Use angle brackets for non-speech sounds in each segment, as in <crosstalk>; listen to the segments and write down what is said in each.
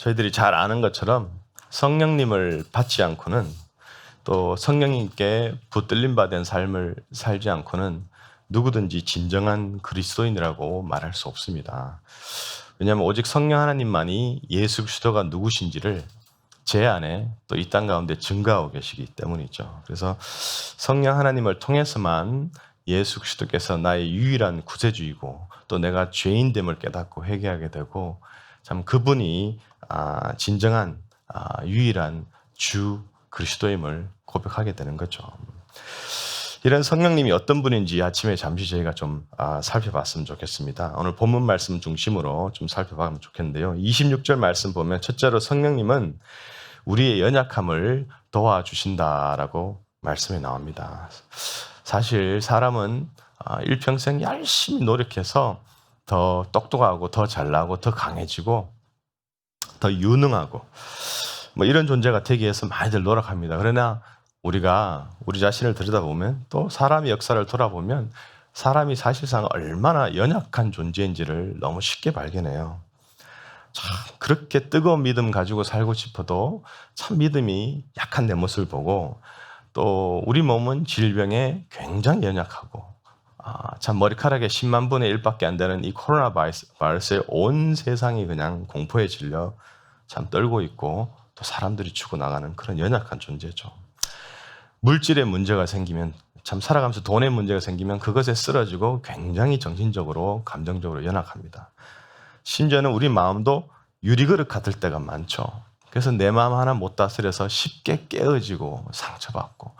저희들이 잘 아는 것처럼 성령님을 받지 않고는 또 성령님께 붙들림 받은 삶을 살지 않고는 누구든지 진정한 그리스도인이라고 말할 수 없습니다. 왜냐하면 오직 성령 하나님만이 예수 그리스도가 누구신지를 제 안에 또 이 땅 가운데 증가하고 계시기 때문이죠. 그래서 성령 하나님을 통해서만 예수 그리스도께서 나의 유일한 구세주이고 또 내가 죄인됨을 깨닫고 회개하게 되고 참 그분이 아, 진정한 아, 유일한 주 그리스도임을 고백하게 되는 거죠. 이런 성령님이 어떤 분인지 아침에 잠시 저희가 좀 아, 살펴봤으면 좋겠습니다. 오늘 본문 말씀 중심으로 좀 살펴보면 좋겠는데요. 26절 말씀 보면 첫째로 성령님은 우리의 연약함을 도와주신다라고 말씀이 나옵니다. 사실 사람은 아, 일평생 열심히 노력해서 더 똑똑하고 더 잘나고 더 강해지고 더 유능하고 뭐 이런 존재가 되기 위해서 많이들 노력합니다. 그러나 우리가 우리 자신을 들여다보면 또 사람의 역사를 돌아보면 사람이 사실상 얼마나 연약한 존재인지를 너무 쉽게 발견해요. 참 그렇게 뜨거운 믿음 가지고 살고 싶어도 참 믿음이 약한 내 모습을 보고 또 우리 몸은 질병에 굉장히 연약하고 아, 참 머리카락의 10만 분의 1밖에 안 되는 이 코로나 바이러스- 바이러스에 온 세상이 그냥 공포에 질려 참 떨고 있고 또 사람들이 죽어나가는 그런 연약한 존재죠. 물질의 문제가 생기면 참 살아가면서 돈의 문제가 생기면 그것에 쓰러지고 굉장히 정신적으로 감정적으로 연약합니다. 심지어는 우리 마음도 유리그릇 같을 때가 많죠. 그래서 내 마음 하나 못 다스려서 쉽게 깨어지고 상처받고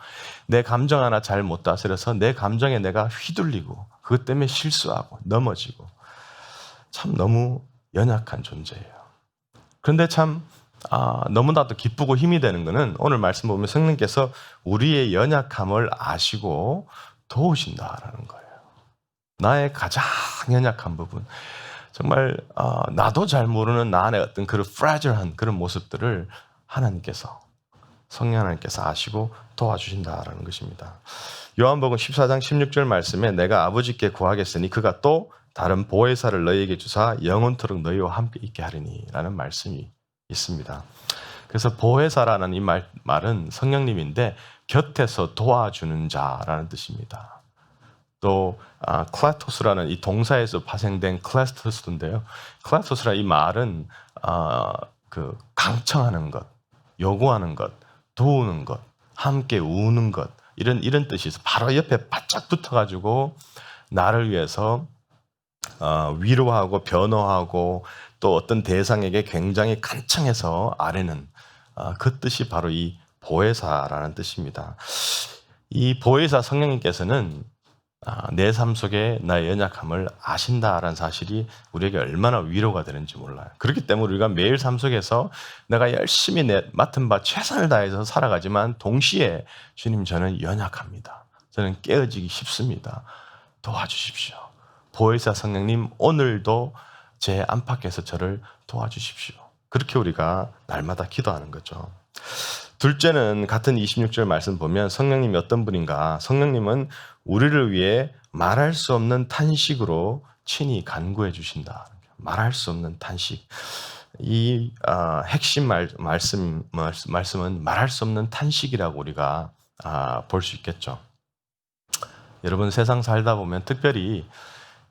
내 감정 하나 잘 못 다스려서 내 감정에 내가 휘둘리고 그것 때문에 실수하고 넘어지고 참 너무 연약한 존재예요. 그런데 참 아, 너무나도 기쁘고 힘이 되는 것은 오늘 말씀 보면 성령께서 우리의 연약함을 아시고 도우신다라는 거예요. 나의 가장 연약한 부분. 정말 어, 나도 잘 모르는 나 안의 어떤 그런 프라질한 그런 모습들을 하나님께서 성령 하나님께서 아시고 도와주신다라는 것입니다. 요한복음 14장 16절 말씀에 내가 아버지께 구하겠으니 그가 또 다른 보혜사를 너희에게 주사 영원토록 너희와 함께 있게 하리니라는 말씀이 있습니다. 그래서 보혜사라는 이 말, 말은 성령님인데 곁에서 도와주는 자라는 뜻입니다. 또 아, 클라토스라는 이 동사에서 파생된 클라토스인데요. 클라토스라 이 말은 아, 그 강청하는 것, 요구하는 것, 도우는 것, 함께 우는 것 이런 이런 뜻이 있어. 바로 옆에 바짝 붙어가지고 나를 위해서 어, 위로하고 변호하고 또 어떤 대상에게 굉장히 간청해서 아뢰는 어, 그 뜻이 바로 이 보혜사라는 뜻입니다. 이 보혜사 성령님께서는 아, 내 삶 속에 나의 연약함을 아신다라는 사실이 우리에게 얼마나 위로가 되는지 몰라요. 그렇기 때문에 우리가 매일 삶 속에서 내가 열심히 내 맡은 바 최선을 다해서 살아가지만 동시에 주님 저는 연약합니다. 저는 깨어지기 쉽습니다. 도와주십시오. 보혜사 성령님 오늘도 제 안팎에서 저를 도와주십시오. 그렇게 우리가 날마다 기도하는 거죠. 둘째는 같은 26절 말씀 보면 성령님이 어떤 분인가? 성령님은 우리를 위해 말할 수 없는 탄식으로 친히 간구해 주신다. 말할 수 없는 탄식. 이 아, 핵심 말, 말씀, 말씀 말씀 은 말할 수 없는 탄식이라고 우리가 아, 볼 수 있겠죠. 여러분 세상 살다 보면 특별히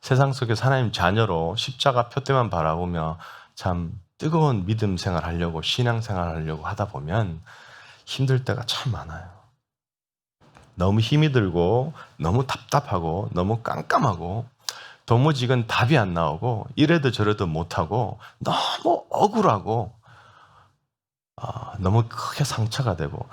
세상 속에서 하나님 자녀로 십자가 표대만 바라보며 참 뜨거운 믿음 생활 하려고 신앙 생활 하려고 하다 보면 힘들 때가 참 많아요. 너무 힘이 들고 너무 답답하고 너무 깜깜하고 도무지 이건 답이 안 나오고 이래도 저래도 못하고 너무 억울하고 아, 너무 크게 상처가 되고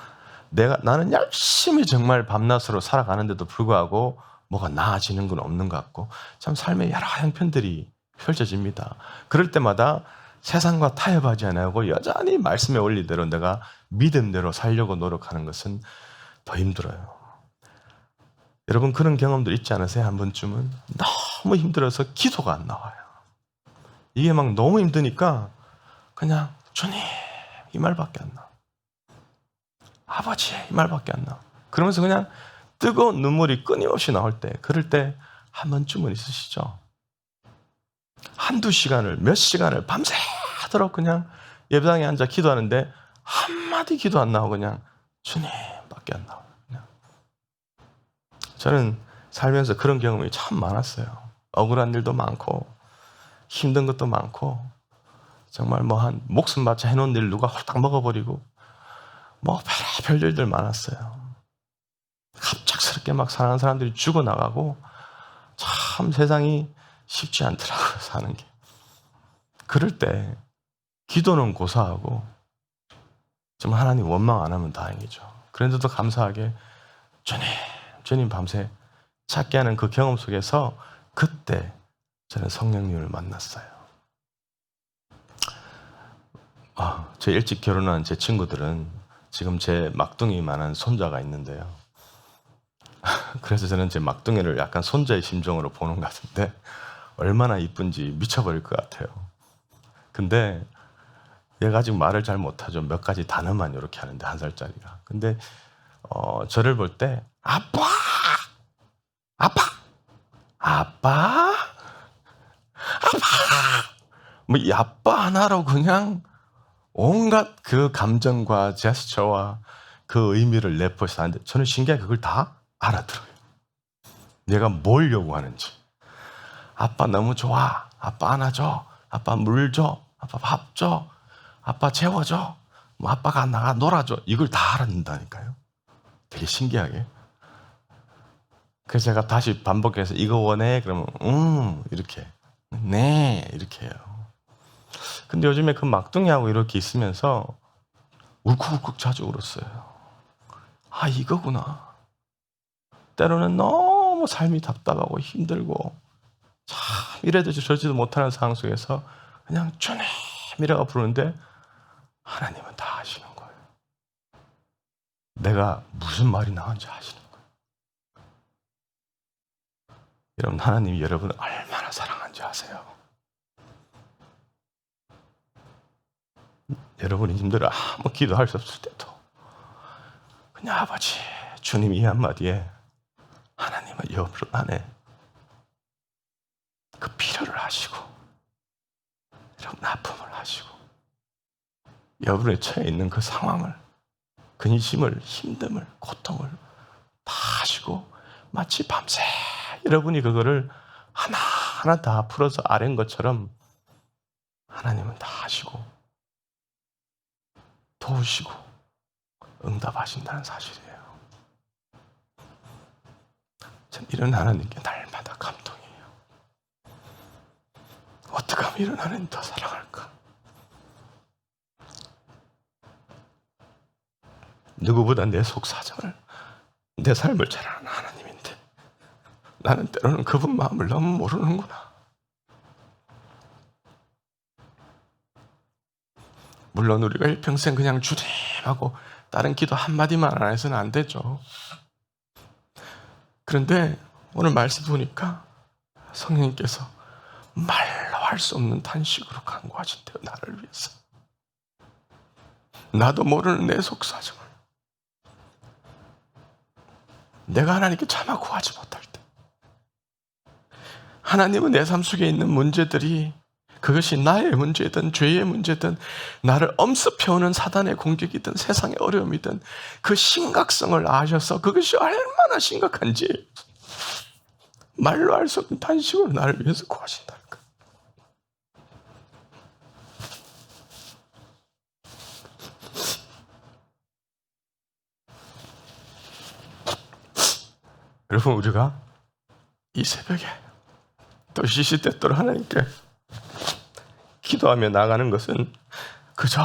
내가 나는 열심히 정말 밤낮으로 살아가는데도 불구하고 뭐가 나아지는 건 없는 것 같고 참 삶의 여러 형편들이 펼쳐집니다. 그럴 때마다 세상과 타협하지 않고 여전히 말씀의 원리대로 내가 믿음대로 살려고 노력하는 것은 더 힘들어요. 여러분 그런 경험들 있지 않으세요? 한 번쯤은 너무 힘들어서 기도가 안 나와요. 이게 막 너무 힘드니까 그냥 주님 이 말밖에 안 나. 아버지 이 말밖에 안 나. 그러면서 그냥 뜨거운 눈물이 끊임없이 나올 때 그럴 때 한 번쯤은 있으시죠? 한두 시간을 몇 시간을 밤새도록 그냥 예배당에 앉아 기도하는데 한마디 기도 안 나오고 그냥 주님밖에 안 나와요. 그냥. 저는 살면서 그런 경험이 참 많았어요. 억울한 일도 많고 힘든 것도 많고 정말 뭐 한 목숨 바쳐 해놓은 일 누가 홀딱 먹어버리고 뭐 별별 일들 많았어요. 갑작스럽게 막 사랑하는 사람들이 죽어나가고 참 세상이 쉽지 않더라고요, 사는 게. 그럴 때 기도는 고사하고 좀 하나님 원망 안 하면 다행이죠. 그런데도 감사하게 주님, 주님 밤새 찾게 하는 그 경험 속에서 그때 저는 성령님을 만났어요. 아, 저 일찍 결혼한 제 친구들은 지금 제 막둥이만한 손자가 있는데요. <laughs> 그래서 저는 제 막둥이를 약간 손자의 심정으로 보는 것 같은데 얼마나 이쁜지 미쳐버릴 것 같아요. 근데 얘가 아직 말을 잘 못하죠. 몇 가지 단어만 이렇게 하는데 한 살짜리가. 근데 어, 저를 볼 때 아빠, 아빠, 아빠, 아빠. 뭐이 아빠 하나로 그냥 온갖 그 감정과 제스처와 그 의미를 내포해서 하는데 저는 신기하게 그걸 다 알아들어요. 내가 뭘 요구하는지. 아빠 너무 좋아. 아빠 안아줘. 아빠 물 줘. 아빠 밥 줘. 아빠 재워줘. 뭐 아빠가 나가 놀아줘. 이걸 다 알아듣는다니까요. 되게 신기하게. 그래서 제가 다시 반복해서 이거 원해? 그러면 음 이렇게 네 이렇게 해요. 근데 요즘에 그 막둥이하고 이렇게 있으면서 울컥울컥 자주 울었어요. 아 이거구나. 때로는 너무 삶이 답답하고 힘들고 참 이래도 저러지도 못하는 상황 속에서 그냥 주님이라고 부르는데 하나님은 다 아시는 거예요. 내가 무슨 말이 나온지 아시는 거예요. 여러분 하나님이 여러분을 얼마나 사랑한지 아세요? 여러분이 힘들어 아무 기도할 수 없을 때도 그냥 아버지 주님 이 한마디에 하나님은 여러분 안에 그 필요를 하시고 여러분 아픔을 하시고 여러분의 처해 있는 그 상황을 근심을 힘듦을 고통을 다 하시고 마치 밤새 여러분이 그거를 하나하나 다 풀어서 아는 것처럼 하나님은 다 하시고 도우시고 응답하신다는 사실이에요. 전 이런 하나님께 날마다 감동이에요. 어떻게 하면 이런 하나님 더 사랑할까? 누구보다 내 속사정을, 내 삶을 잘 아는 하나님인데 나는 때로는 그분 마음을 너무 모르는구나. 물론 우리가 일평생 그냥 주님하고 다른 기도 한마디만 안 해서는 안 되죠. 그런데 오늘 말씀 보니까 성령님께서 말로 할 수 없는 탄식으로 간구하신대요. 나를 위해서. 나도 모르는 내 속사정을. 내가 하나님께 차마 구하지 못할 때. 하나님은 내 삶 속에 있는 문제들이 그것이 나의 문제든 죄의 문제든 나를 엄습해오는 사단의 공격이든 세상의 어려움이든 그 심각성을 아셔서 그것이 얼마나 심각한지 말로 할수 없는 단식으로 나를 위해서 구하신다는 거. 여러분 우리가 이 새벽에 또 시시때때로 하나님께 기도하며 나가는 것은 그저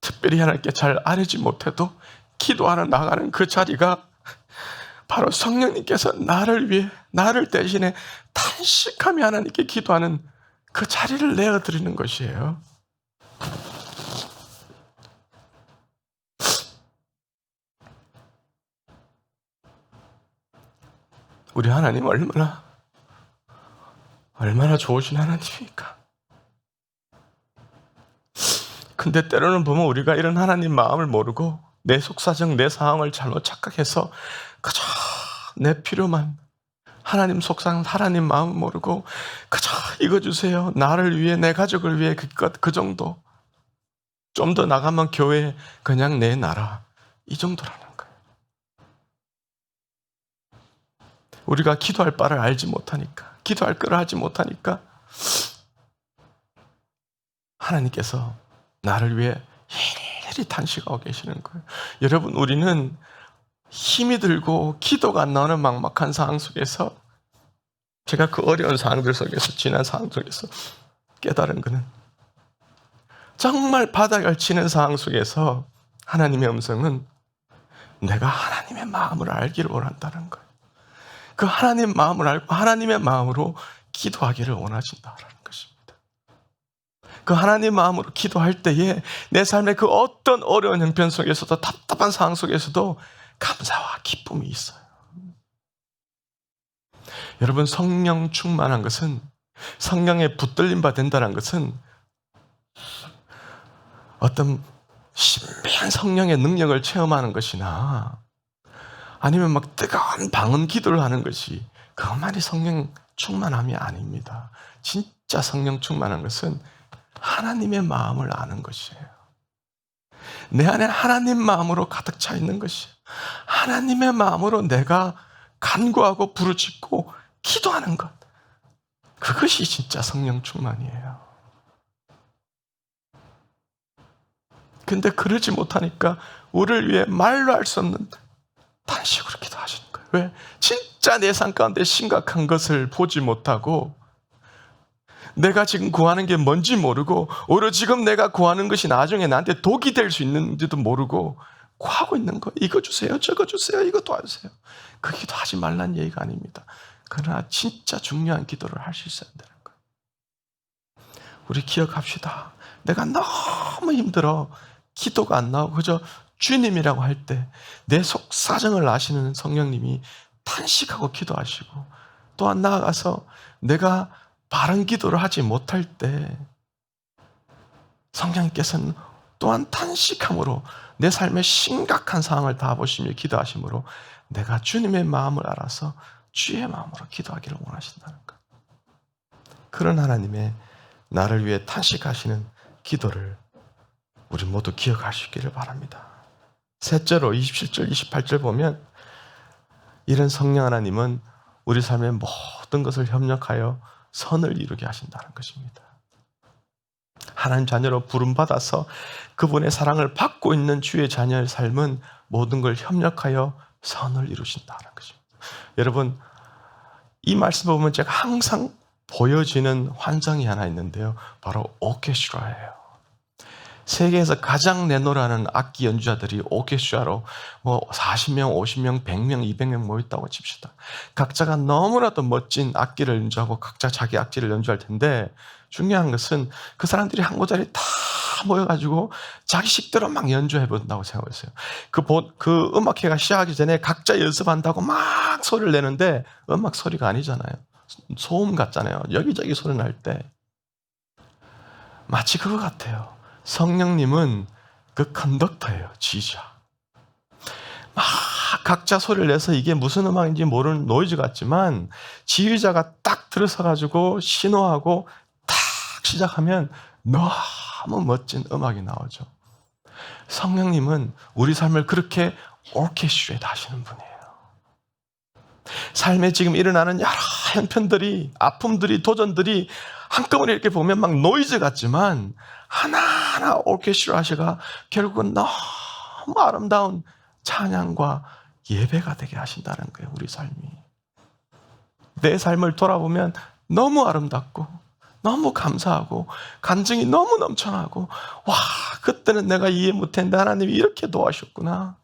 특별히 하나님께 잘 아뢰지 못해도 기도하러 나가는 그 자리가 바로 성령님께서 나를 위해 나를 대신해 탄식하며 하나님께 기도하는 그 자리를 내어 드리는 것이에요. 우리 하나님 얼마나 얼마나 좋으신 하나님입니까? 근데 때로는 보면 우리가 이런 하나님 마음을 모르고 내 속사정, 내 상황을 잘못 착각해서 그저 내 필요만 하나님 속상, 하나님 마음 모르고 그저 이거 주세요. 나를 위해, 내 가족을 위해 그것 그 정도. 좀 더 나가면 교회 그냥 내 나라. 이 정도라는 거예요. 우리가 기도할 바를 알지 못하니까, 기도할 거를 하지 못하니까, 하나님께서 나를 위해 일일이 탄식하고 계시는 거예요. 여러분, 우리는 힘이 들고 기도가 안 나오는 막막한 상황 속에서 제가 그 어려운 상황들 속에서 지난 상황 속에서 깨달은 거는 정말 바닥을 치는 상황 속에서 하나님의 음성은 내가 하나님의 마음을 알기를 원한다는 거예요. 그 하나님 마음을 알고 하나님의 마음으로 기도하기를 원하신다라는 것입니다. 그 하나님 마음으로 기도할 때에 내 삶의 그 어떤 어려운 형편 속에서도 답답한 상황 속에서도 감사와 기쁨이 있어요. 여러분 성령 충만한 것은 성령에 붙들림 받는다는 것은 어떤 신비한 성령의 능력을 체험하는 것이나 아니면 막 뜨거운 방언 기도를 하는 것이 그것만이 성령 충만함이 아닙니다. 진짜 성령 충만한 것은 하나님의 마음을 아는 것이에요. 내 안에 하나님 마음으로 가득 차 있는 것이 하나님의 마음으로 내가 간구하고 부르짖고 기도하는 것. 그것이 진짜 성령 충만이에요. 근데 그러지 못하니까 우리를 위해 말로 할 수 없는 단식으로 기도하시는 거예요. 왜? 진짜 내 삶 가운데 심각한 것을 보지 못하고 내가 지금 구하는 게 뭔지 모르고 오히려 지금 내가 구하는 것이 나중에 나한테 독이 될 수 있는지도 모르고 구하고 있는 거. 이거 주세요 저거 주세요 이거 도와주세요. 그 기도 하지 말란 얘기가 아닙니다. 그러나 진짜 중요한 기도를 할 수 있어야 되는 거예요. 우리 기억합시다. 내가 너무 힘들어. 기도가 안 나오고 그저 주님이라고 할 때 내 속사정을 아시는 성령님이 탄식하고 기도하시고 또한 나아가서 내가 바른 기도를 하지 못할 때 성령님께서는 또한 탄식함으로 내 삶의 심각한 상황을 다 보시며 기도하심으로 내가 주님의 마음을 알아서 주의 마음으로 기도하기를 원하신다는 것. 그런 하나님의 나를 위해 탄식하시는 기도를 우리 모두 기억하시기를 바랍니다. 셋째로 27절, 28절 보면 이런 성령 하나님은 우리 삶의 모든 것을 협력하여 선을 이루게 하신다는 것입니다. 하나님 자녀로 부름받아서 그분의 사랑을 받고 있는 주의 자녀의 삶은 모든 걸 협력하여 선을 이루신다는 것입니다. 여러분, 이 말씀 보면 제가 항상 보여지는 환상이 하나 있는데요. 바로 오케스트라예요. 세계에서 가장 내노라는 악기 연주자들이 오케스트라로 뭐 40명, 50명, 100명, 200명 모였다고 칩시다. 각자가 너무나도 멋진 악기를 연주하고 각자 자기 악기를 연주할 텐데 중요한 것은 그 사람들이 한 곳자리에 다 모여가지고 자기 식대로 막 연주해 본다고 생각했어요. 그, 그 음악회가 시작하기 전에 각자 연습한다고 막 소리를 내는데 음악 소리가 아니잖아요. 소음 같잖아요. 여기저기 소리 날 때. 마치 그거 같아요. 성령님은 그 컨덕터예요, 지휘자. 막 각자 소리를 내서 이게 무슨 음악인지 모르는 노이즈 같지만 지휘자가 딱 들어서 가지고 신호하고 탁 시작하면 너무 멋진 음악이 나오죠. 성령님은 우리 삶을 그렇게 오케스트레이트 하시는 분이에요. 삶에 지금 일어나는 여러 형편들이, 아픔들이, 도전들이 한꺼번에 이렇게 보면 막 노이즈 같지만 하나하나 오케스트라 하시가 결국은 너무 아름다운 찬양과 예배가 되게 하신다는 거예요, 우리 삶이. 내 삶을 돌아보면 너무 아름답고, 너무 감사하고, 간증이 너무 넘쳐나고, 와, 그때는 내가 이해 못했는데 하나님이 이렇게 도와주셨구나.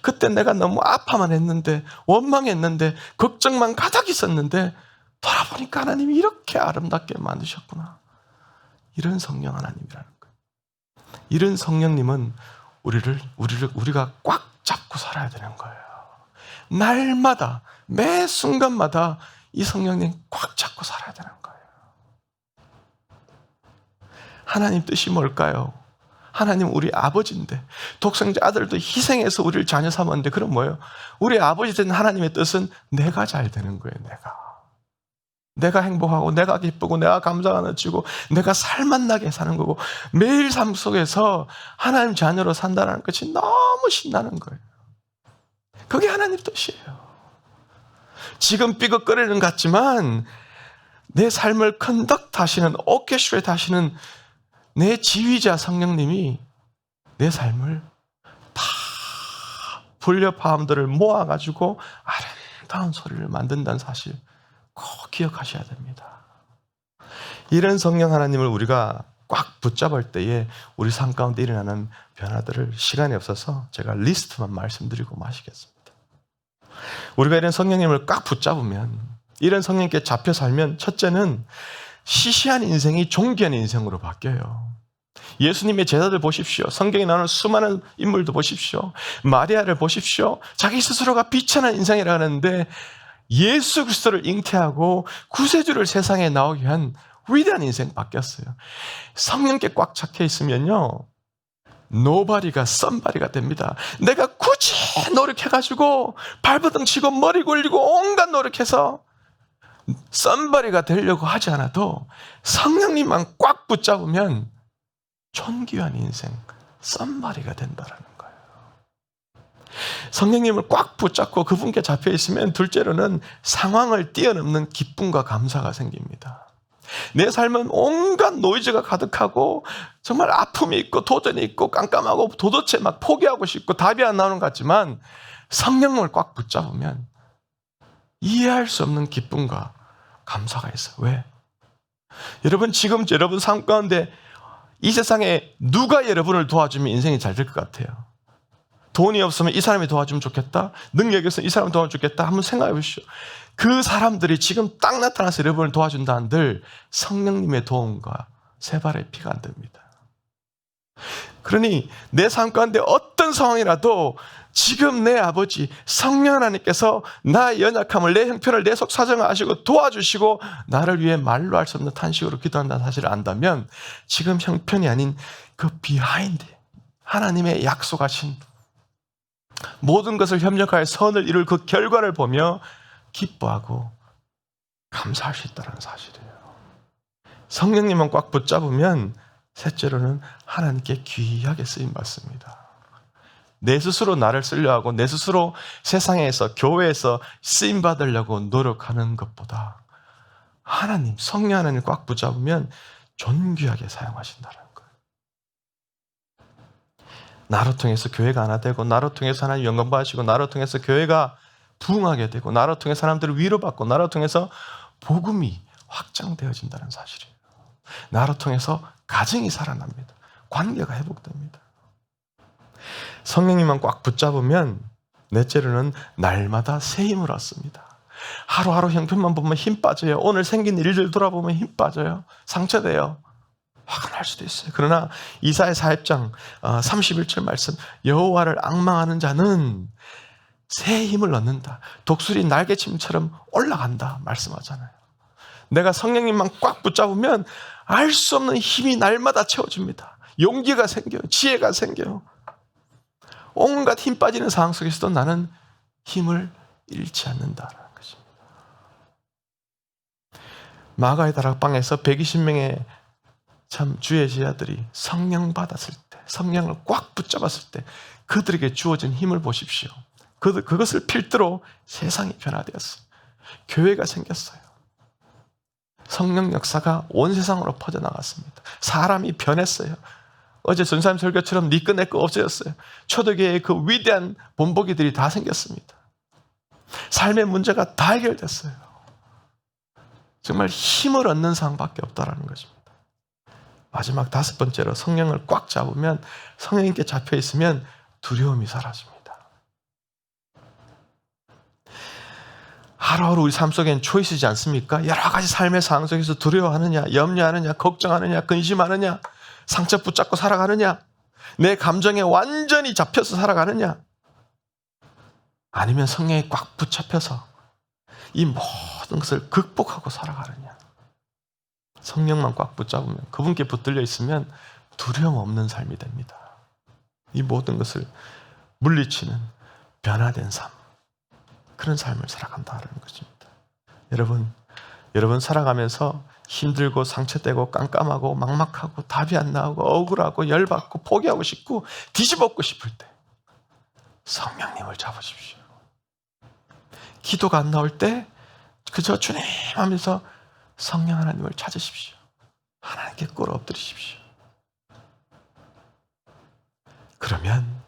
그때 내가 너무 아파만 했는데, 원망했는데, 걱정만 가득 있었는데, 돌아보니까 하나님이 이렇게 아름답게 만드셨구나. 이런 성령 하나님이라는 거예요. 이런 성령님은 우리를, 우리를, 우리가 꽉 잡고 살아야 되는 거예요. 날마다, 매 순간마다 이 성령님 꽉 잡고 살아야 되는 거예요. 하나님 뜻이 뭘까요? 하나님 우리 아버지인데 독생자 아들도 희생해서 우리를 자녀 삼았는데 그럼 뭐예요? 우리 아버지 된 하나님의 뜻은 내가 잘 되는 거예요. 내가 내가 행복하고 내가 기쁘고 내가 감사가 넘치고 내가 살맛나게 사는 거고 매일 삶 속에서 하나님 자녀로 산다는 것이 너무 신나는 거예요. 그게 하나님 뜻이에요. 지금 삐걱거리는 것 같지만 내 삶을 컨덕트 하시는 오케스트레이트 하시는 내 지휘자 성령님이 내 삶을 다 불려파함들을 모아가지고 아름다운 소리를 만든다는 사실 꼭 기억하셔야 됩니다. 이런 성령 하나님을 우리가 꽉 붙잡을 때에 우리 삶 가운데 일어나는 변화들을 시간이 없어서 제가 리스트만 말씀드리고 마시겠습니다. 우리가 이런 성령님을 꽉 붙잡으면 이런 성령님께 잡혀 살면 첫째는 시시한 인생이 종기한 인생으로 바뀌어요. 예수님의 제자들 보십시오. 성경에 나오는 수많은 인물도 보십시오. 마리아를 보십시오. 자기 스스로가 비천한 인생이라 하는데 예수 그리스도를 잉태하고 구세주를 세상에 나오게 한 위대한 인생 바뀌었어요. 성령께 꽉 착해 있으면요. 노바리가 썸바리가 됩니다. 내가 굳이 노력해가지고 발버둥 치고 머리 굴리고 온갖 노력해서 썸바리가 되려고 하지 않아도 성령님만 꽉 붙잡으면 존귀한 인생 썸바리가 된다라는. 성령님을 꽉 붙잡고 그분께 잡혀 있으면 둘째로는 상황을 뛰어넘는 기쁨과 감사가 생깁니다. 내 삶은 온갖 노이즈가 가득하고 정말 아픔이 있고 도전이 있고 깜깜하고 도대체 막 포기하고 싶고 답이 안 나오는 것 같지만 성령을 꽉 붙잡으면 이해할 수 없는 기쁨과 감사가 있어요. 왜? 여러분 지금 여러분 삶 가운데 이 세상에 누가 여러분을 도와주면 인생이 잘 될 것 같아요. 돈이 없으면 이 사람이 도와주면 좋겠다. 능력이 없으면 이 사람이 도와주면 좋겠다. 한번 생각해 보십시오. 그 사람들이 지금 딱 나타나서 여러분을 도와준다 한들 성령님의 도움과 세 발의 피가 안 됩니다. 그러니 내 삶 가운데 어떤 상황이라도 지금 내 아버지 성령 하나님께서 나의 연약함을 내 형편을 내 속 사정을 아시고 도와주시고 나를 위해 말로 할 수 없는 탄식으로 기도한다는 사실을 안다면 지금 형편이 아닌 그 비하인드 하나님의 약속하신 모든 것을 협력하여 선을 이룰 그 결과를 보며 기뻐하고 감사할 수 있다는 사실이에요. 성령님만 꽉 붙잡으면 셋째로는 하나님께 귀하게 쓰임 받습니다. 내 스스로 나를 쓰려 하고 내 스스로 세상에서 교회에서 쓰임 받으려고 노력하는 것보다 하나님 성령 하나님 꽉 붙잡으면 존귀하게 사용하신다는. 나로 통해서 교회가 하나 되고 나로 통해서 하나님 영광 받으시고 나로 통해서 교회가 부흥하게 되고 나로 통해 사람들을 위로받고 나로 통해서 복음이 확장되어진다는 사실이에요. 나로 통해서 가정이 살아납니다. 관계가 회복됩니다. 성령님만 꽉 붙잡으면 넷째로는 날마다 새 힘을 얻습니다. 하루하루 형편만 보면 힘 빠져요. 오늘 생긴 일들 돌아보면 힘 빠져요. 상처돼요. 화가 날 수도 있어요. 그러나 이사의 4입장 31절 말씀 여호와를 악망하는 자는 새 힘을 얻는다. 독수리 날개침처럼 올라간다 말씀하잖아요. 내가 성령님만 꽉 붙잡으면 알 수 없는 힘이 날마다 채워집니다. 용기가 생겨요. 지혜가 생겨요. 온갖 힘 빠지는 상황 속에서도 나는 힘을 잃지 않는다라는 것입니다. 마가의 다락방에서 120명의 참 주의 제자들이 성령 받았을 때, 성령을 꽉 붙잡았을 때 그들에게 주어진 힘을 보십시오. 그, 그것을 필두로 세상이 변화되었어요. 교회가 생겼어요. 성령 역사가 온 세상으로 퍼져나갔습니다. 사람이 변했어요. 어제 전사님 설교처럼 니꺼 네 내꺼 없어졌어요. 초대교회의 그 위대한 본보기들이 다 생겼습니다. 삶의 문제가 다 해결됐어요. 정말 힘을 얻는 상황밖에 없다라는 것입니다. 마지막 다섯 번째로 성령을 꽉 잡으면 성령님께 잡혀 있으면 두려움이 사라집니다. 하루하루 우리 삶 속엔 초이스지 않습니까? 여러 가지 삶의 상황 속에서 두려워하느냐, 염려하느냐, 걱정하느냐, 근심하느냐, 상처 붙잡고 살아가느냐, 내 감정에 완전히 잡혀서 살아가느냐, 아니면 성령에 꽉 붙잡혀서 이 모든 것을 극복하고 살아가느냐. 성령만 꽉 붙잡으면 그분께 붙들려 있으면 두려움 없는 삶이 됩니다. 이 모든 것을 물리치는 변화된 삶. 그런 삶을 살아간다는 것입니다. 여러분, 여러분 살아가면서 힘들고 상처되고 깜깜하고 막막하고 답이 안 나오고 억울하고 열받고 포기하고 싶고 뒤집어엎고 싶을 때 성령님을 잡으십시오. 기도가 안 나올 때 그저 주님 하면서 성령 하나님을 찾으십시오. 하나님께 꿇어 엎드리십시오. 그러면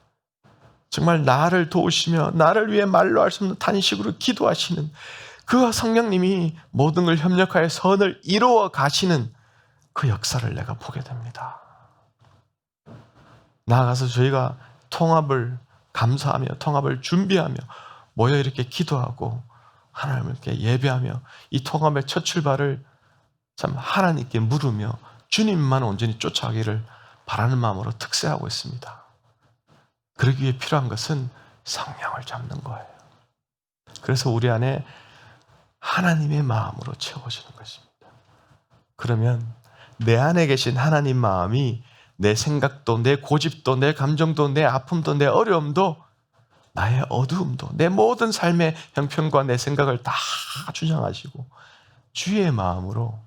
정말 나를 도우시며 나를 위해 말로 할 수 없는 단식으로 기도하시는 그 성령님이 모든 걸 협력하여 선을 이루어 가시는 그 역사를 내가 보게 됩니다. 나아가서 저희가 통합을 감사하며 통합을 준비하며 모여 이렇게 기도하고 이렇게 예배하며 이 통합의 첫 출발을 참 하나님께 물으며 주님만 온전히 쫓아가기를 바라는 마음으로 특세하고 있습니다. 그러기 위해 필요한 것은 성령을 잡는 거예요. 그래서 우리 안에 하나님의 마음으로 채워지는 것입니다. 그러면 내 안에 계신 하나님 마음이 내 생각도, 내 고집도, 내 감정도, 내 아픔도, 내 어려움도, 나의 어두움도, 내 모든 삶의 형편과 내 생각을 다 주장하시고 주의 마음으로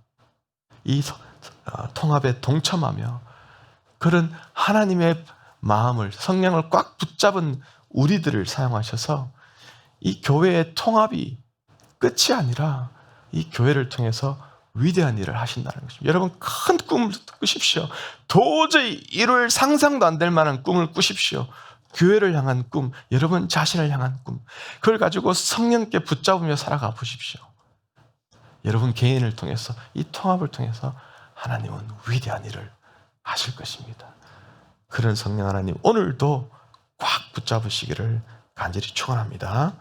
이 서- 어, 통합에 동참하며 그런 하나님의 마음을 성령을 꽉 붙잡은 우리들을 사용하셔서 이 교회의 통합이 끝이 아니라 이 교회를 통해서 위대한 일을 하신다는 것입니다. 여러분 큰 꿈을 꾸십시오. 도저히 이룰 상상도 안 될 만한 꿈을 꾸십시오. 교회를 향한 꿈, 여러분 자신을 향한 꿈. 그걸 가지고 성령께 붙잡으며 살아가 보십시오. 여러분 개인을 통해서 이 통합을 통해서 하나님은 위대한 일을 하실 것입니다. 그런 성령 하나님 오늘도 꽉 붙잡으시기를 간절히 축원합니다.